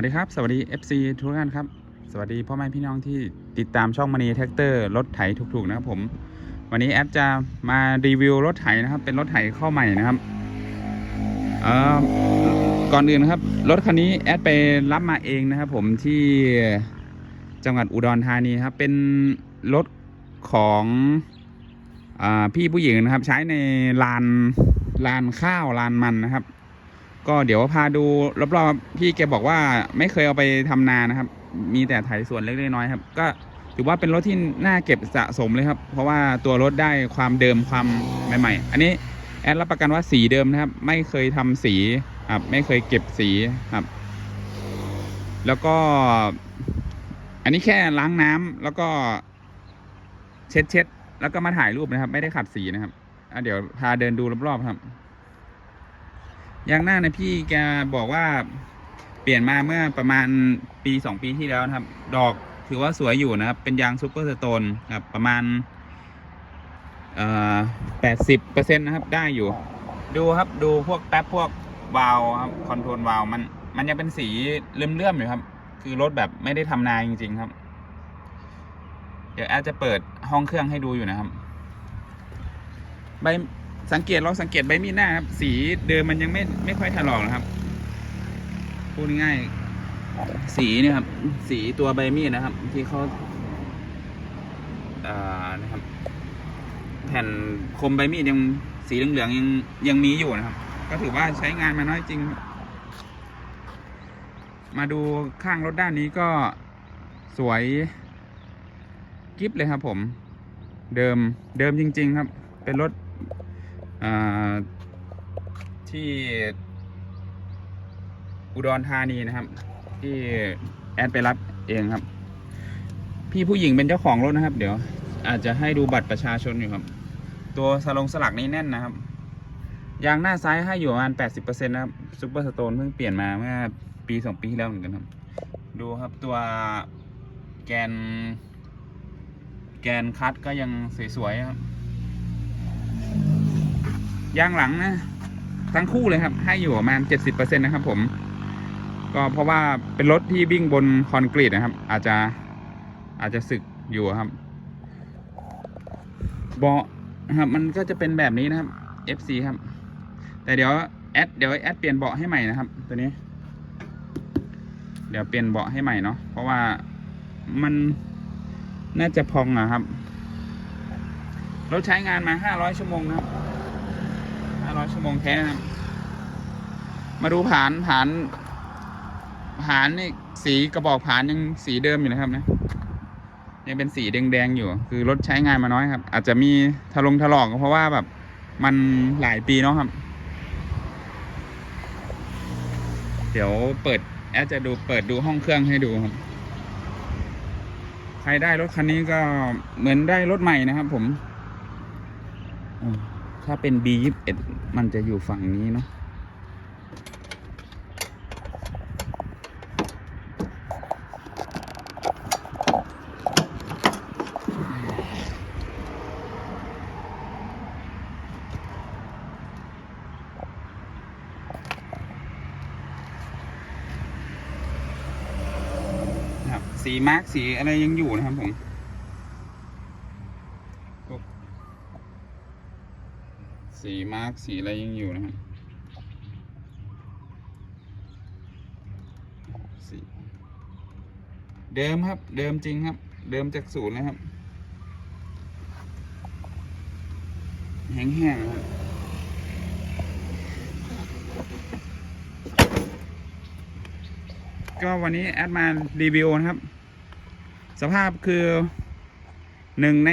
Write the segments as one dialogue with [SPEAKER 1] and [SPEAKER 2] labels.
[SPEAKER 1] วัสดีครับ สวัสดี FC ทุกท่านครับ สวัสดีพ่อแม่พี่น้องที่ติดตามช่องมณีแท็กเตอร์รถไถถูกๆนะครับผม วันนี้แอดจะมารีวิวรถไถนะครับ เป็นรถไถเข้าใหม่นะครับเอ่อก่อนอื่นนะครับรถคันนี้แอดไปรับมาเองนะครับ ผมที่จังหวัดอุดรธานีครับ เป็นรถของอพี่ผู้หญิงนะครับ ใช้ในลานลานข้าวลานมันนะครับ ก็เดี๋ยวพาดูรอบๆพี่แกบอกว่าไม่เคยเอาไปทำนานะครับ มีแต่ไถสวนเล็กๆน้อยครับ ก็ถือว่าเป็นรถที่น่าเก็บสะสมเลยครับ เพราะว่าตัวรถได้ความเดิมความใหม่ๆ อันนี้แอดรับประกันว่าสีเดิมนะครับ ไม่เคยทำสีครับไม่เคยเก็บสีครับ แล้วก็ อันนี้แค่ล้างน้ำแล้วก็เช็ดเช็ดๆแล้วก็มาถ่ายรูปนะครับ ไม่ได้ขัดสีนะครับอะเดี๋ยวพาเดินดูรอบๆครับ ยางหน้านะพี่แกบอกว่าเปลี่ยนมาเมื่อประมาณปีสองปีที่แล้วนะครับ ดอกถือว่าสวยอยู่นะครับ เป็นยางซูเปอร์สโตนครับประมาณแปดสิบเปอร์เซ็นต์นะครับ ได้อยู่ ดูครับดูพวกแป๊บพวกวาลครับคอนโทรลวาลมันมันยังเป็นสีเลื่อมๆอยู่ครับ คือรถแบบไม่ได้ทำนายจริง ๆ ครับ เดี๋ยวแอดจะเปิดห้องเครื่องให้ดูอยู่นะครับ ใบ สังเกตเราสังเกตใบมีดหน้าครับ สีเดิมมันยังไม่ไม่ค่อยถลอกนะครับพูดง่ายสีเนี่ยครับ สีตัวใบมีดนะครับ ที่เขาอ่านะครับ แผ่นคมใบมีดยังสีเหลืองๆยังยังมีอยู่นะครับ ก็ถือว่าใช้งานมาน้อยจริง มาดูข้างรถด้านนี้ก็สวยกิฟเลยครับผม เดิมเดิมจริง ๆ ครับ เป็นรถ ที่อุดรธานีนะครับ ที่แอดไปรับเองครับ พี่ผู้หญิงเป็นเจ้าของรถนะครับ เดี๋ยว อาจจะให้ดูบัตรประชาชนอยู่ครับ ตัวสลงสลักนี้แน่นนะครับยางหน้าซ้ายให้อยู่ประมาณ 80%นะครับซูเปอร์สโตนเพิ่งเปลี่ยนมาเมื่อปีสองปีที่แล้วเหมือนกันครับ ดูครับตัวแกน แกนคัดก็ยังสวยๆครับ ยางหลังนะทั้งคู่เลยครับ ให้อยู่ประมาณเจ็ดสิบเปอร์เซ็นนะครับผม ก็เพราะว่าเป็นรถที่วิ่งบนคอนกรีตนะครับ อาจจะอาจจะสึกอยู่ครับเบาะครับ มันก็จะเป็นแบบนี้นะครับ FC ครับ แต่เดี๋ยวแอดเดี๋ยวแอดเปลี่ยนเบาะให้ใหม่นะครับ ตัวนี้ เดี๋ยวเปลี่ยนเบาะให้ใหม่เนาะเพราะว่ามันน่าจะพองอะครับรถใช้งานมาห้าร้อยชั่วโมงนะครับ ร้อยชั่วโมงแท้นะครับ มาดูผานผานผานนี่สีกระบอกผานยังสีเดิมอยู่นะครับนะยังเป็นสีแดงๆอยู่ คือรถใช้งานมาน้อยครับ อาจจะมีทะลงถลอกก็เพราะว่าแบบมันหลายปีเนาะครับ เดี๋ยวเปิดแอดจะดูเปิดดูห้องเครื่องให้ดูครับ ใครได้รถคันนี้ก็เหมือนได้รถใหม่นะครับผมอืม ถ้าเป็น B ยี่สิบเอ็ดมันจะอยู่ฝั่งนี้เนาะนะครับสีมาร์กสีอะไรยังอยู่นะครับผม สีมาร์กสีอะไรยังอยู่นะครับสีเดิมครับ เดิมจริงครับ เดิมจากศูนย์เลยครับ แห้งๆครับก็วันนี้แอดมารีวิวนะครับ สภาพคือหนึ่งใน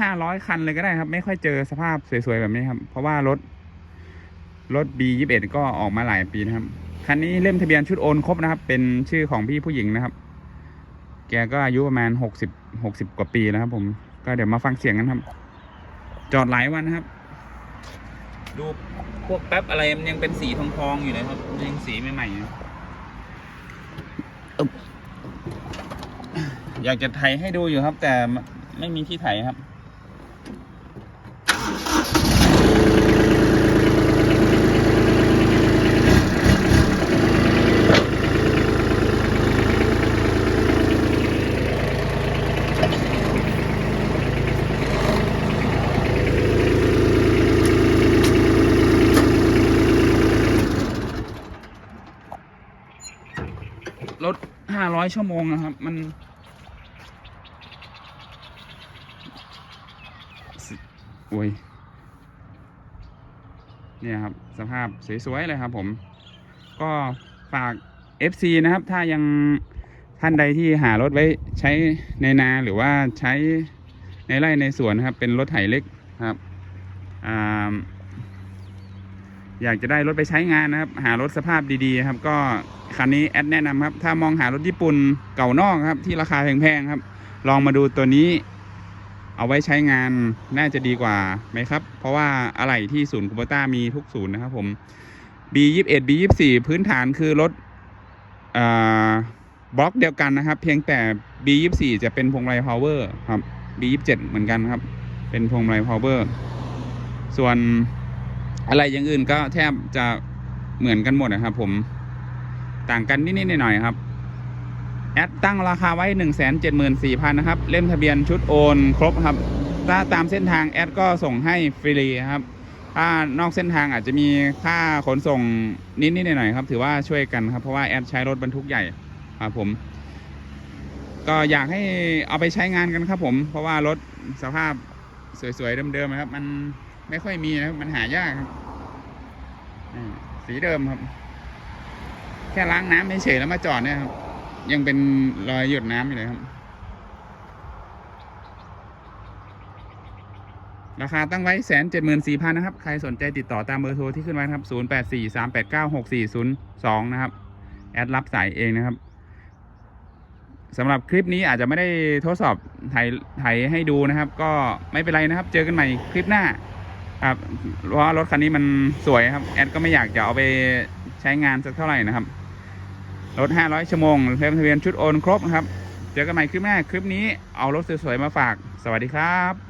[SPEAKER 1] ห้าร้อยคันเลยก็ได้ครับ ไม่ค่อยเจอสภาพสวยๆแบบนี้ครับ เพราะว่ารถ รถ B ยี่สิบเอ็ดก็ออกมาหลายปีนะครับ คันนี้เล่มทะเบียนชุดโอนครบนะครับ เป็นชื่อของพี่ผู้หญิงนะครับ แกก็อายุประมาณหกสิบหกสิบกว่าปีแล้วครับ ผม ก็เดี๋ยวมาฟังเสียงกันครับ จอดหลายวันนะครับ ดูพวกแป๊บอะไรมันยังเป็นสีทองๆอยู่เลยครับยังสีใหม่ๆอยู่อึ๊บอยากจะไถให้ดูอยู่ครับ แต่ไม่มีที่ไถครับ ค ห้าร้อยชั่วโมงนะครับ มัน โอ้ย เนี่ยครับ สภาพสวย ๆ เลยครับผม ก็ฝาก FC นะครับ ถ้ายังท่านใดที่หารถไว้ใช้ในนาหรือว่าใช้ในไร่ในสวนนะครับ เป็นรถไถเล็กครับอ่า อยากจะได้รถไปใช้งานนะครับ หารถสภาพดีๆครับก็คันนี้แอดแนะนำครับ ถ้ามองหารถญี่ปุ่นเก่านอกครับ ที่ราคาแพงๆครับ ลองมาดูตัวนี้ เอาไว้ใช้งานน่าจะดีกว่าไหมครับ เพราะว่าอะไหล่ที่ศูนย์คูโบต้ามีทุกศูนย์นะครับผม B21 B24 พื้นฐานคือรถอบล็อกเดียวกันนะครับ เพียงแต่ B24 จะเป็นพวงมาลัย power ครับ B27 เหมือนกันครับ เป็นพวงมาลัย power ส่วน อะไรอย่างอื่นก็แทบจะเหมือนกันหมดนะครับ ผมต่างกันนิดๆหน่อยๆครับ แอดตั้งราคาไว้ 1 7 4 0 0 0นะครับ เล่มทะเบียนชุดโอนครบครับ ถ้าตามเส้นทางแอดก็ส่งให้ฟรีครับ ถ้านอกเส้นทางอาจจะมีค่าขนส่งนิดๆหน่อยๆครับ ถือว่าช่วยกันครับ เพราะว่าแอดใช้รถบรรทุกใหญ่ครับผม ก็อยากให้เอาไปใช้งานกันครับผม เพราะว่ารถสภาพสวยๆเดิมๆนะครับ มัน ไม่ค่อยมีนะครับมันหายากครับสีเดิมครับ แค่ล้างน้ำเฉยๆแล้วมาจอดเนี่ยครับ ยังเป็นรอยหยดน้ำอยู่เลยครับ ราคาตั้งไว้แสนเจ็ดหมื่นสี่พันนะครับ ใครสนใจติดต่อตามเบอร์โทรที่ขึ้นไว้ครับศูนย์แปดสี่สามแปดเก้าหกสี่ศูนย์สองนะครับ แอดรับสายเองนะครับสำหรับคลิปนี้อาจจะไม่ได้ทดสอบถ่ายถ่ายให้ดูนะครับ ก็ไม่เป็นไรนะครับ เจอกันใหม่คลิปหน้า ครับเพราะว่ารถคันนี้มันสวยครับ แอดก็ไม่อยากจะเอาไปใช้งานสักเท่าไหร่นะครับ รถ 500 ชั่วโมงเพิ่มทะเบียนชุดโอนครบนะครับ เจอกันใหม่คลิปหน้า คลิปนี้เอารถสวยๆมาฝาก สวัสดีครับ